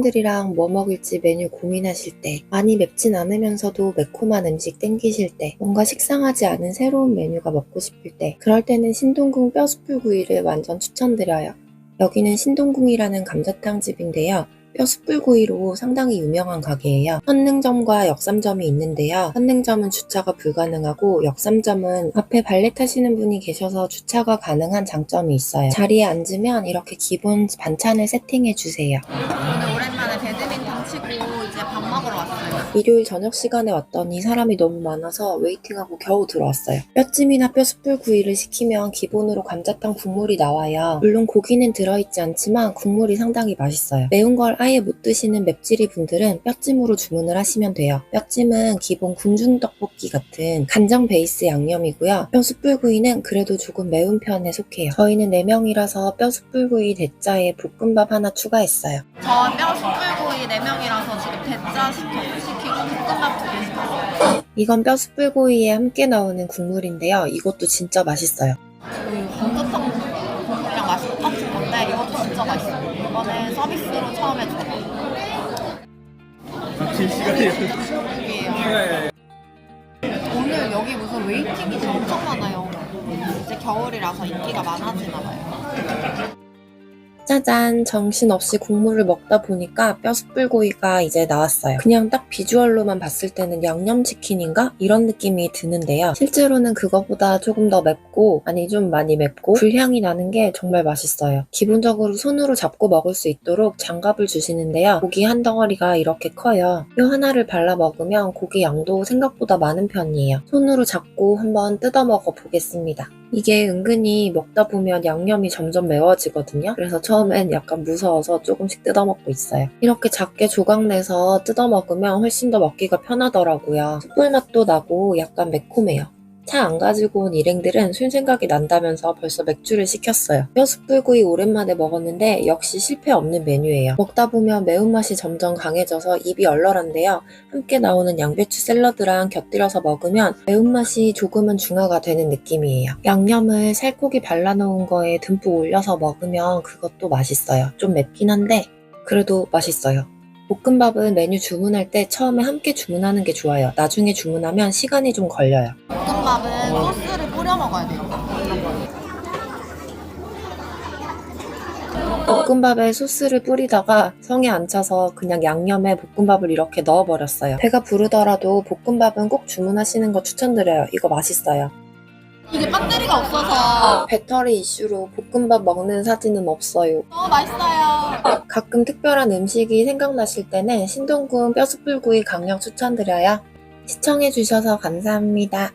사람들이랑 뭐 먹을지 메뉴 고민하실 때, 많이 맵진 않으면서도 매콤한 음식 땡기실 때, 뭔가 식상하지 않은 새로운 메뉴가 먹고 싶을 때, 그럴 때는 신동궁 뼈숯불구이를 완전 추천드려요. 여기는 신동궁이라는 감자탕 집인데요. 뼈숯불구이로 상당히 유명한 가게예요. 선능점과 역삼점이 있는데요. 선능점은 주차가 불가능하고 역삼점은 앞에 발레 타시는 분이 계셔서 주차가 가능한 장점이 있어요. 자리에 앉으면 이렇게 기본 반찬을 세팅해 주세요. 치고 이제 밥 먹으러 왔어요. 일요일 저녁 시간에 왔더니 사람이 너무 많아서 웨이팅하고 겨우 들어왔어요. 뼈찜이나 뼈숯불 구이를 시키면 기본으로 감자탕 국물이 나와요. 물론 고기는 들어있지 않지만 국물이 상당히 맛있어요. 매운 걸 아예 못 드시는 맵찔이 분들은 뼈찜으로 주문을 하시면 돼요. 뼈찜은 기본 궁중떡볶이 같은 간장 베이스 양념이고요. 뼈숯불 구이는 그래도 조금 매운 편에 속해요. 저희는 4명이라서 뼈숯불 구이 대짜에 볶음밥 하나 추가했어요. 저 뼈 숯불 구이 4명이라서 지금 대짜 시켜, 시키고 볶음밥 두개 시켰어요. 이건 뼈숯불구이에 함께 나오는 국물인데요. 이것도 진짜 맛있어요. 그 감자탕 그냥 맛이 똑같은 건데 이것도 진짜 맛있어요. 이번에 서비스로 처음에 줘요. 당신 시간이 여기에요. 오늘 여기 무슨 웨이팅이 엄청 많아요. 이제 겨울이라서 인기가 많아지나 봐요. 짜잔! 정신없이 국물을 먹다 보니까 뼈숯불구이가 이제 나왔어요. 그냥 딱 비주얼로만 봤을 때는 양념치킨인가? 이런 느낌이 드는데요. 실제로는 그거보다 조금 더 맵고, 아니 좀 많이 맵고, 불향이 나는 게 정말 맛있어요. 기본적으로 손으로 잡고 먹을 수 있도록 장갑을 주시는데요. 고기 한 덩어리가 이렇게 커요. 이 하나를 발라 먹으면 고기 양도 생각보다 많은 편이에요. 손으로 잡고 한번 뜯어 먹어 보겠습니다. 이게 은근히 먹다 보면 양념이 점점 매워지거든요. 그래서 처음엔 약간 무서워서 조금씩 뜯어 먹고 있어요. 이렇게 작게 조각 내서 뜯어 먹으면 훨씬 더 먹기가 편하더라고요. 숯불 맛도 나고 약간 매콤해요. 차 안 가지고 온 일행들은 술 생각이 난다면서 벌써 맥주를 시켰어요. 뼈숯불구이 오랜만에 먹었는데 역시 실패 없는 메뉴예요. 먹다 보면 매운맛이 점점 강해져서 입이 얼얼한데요. 함께 나오는 양배추 샐러드랑 곁들여서 먹으면 매운맛이 조금은 중화가 되는 느낌이에요. 양념을 살코기 발라놓은 거에 듬뿍 올려서 먹으면 그것도 맛있어요. 좀 맵긴 한데 그래도 맛있어요. 볶음밥은 메뉴 주문할 때 처음에 함께 주문하는 게 좋아요. 나중에 주문하면 시간이 좀 걸려요. 볶음밥은 소스를 뿌려 먹어야 돼요. 볶음밥에 소스를 뿌리다가 성에 안 차서 그냥 양념에 볶음밥을 이렇게 넣어버렸어요. 배가 부르더라도 볶음밥은 꼭 주문하시는 거 추천드려요. 이거 맛있어요. 이게 배터리가 없어서 배터리 이슈로 볶음밥 먹는 사진은 없어요. 너무 맛있어요. 가끔 특별한 음식이 생각나실 때는 신동궁 뼈숯불구이 강력 추천드려요. 시청해주셔서 감사합니다.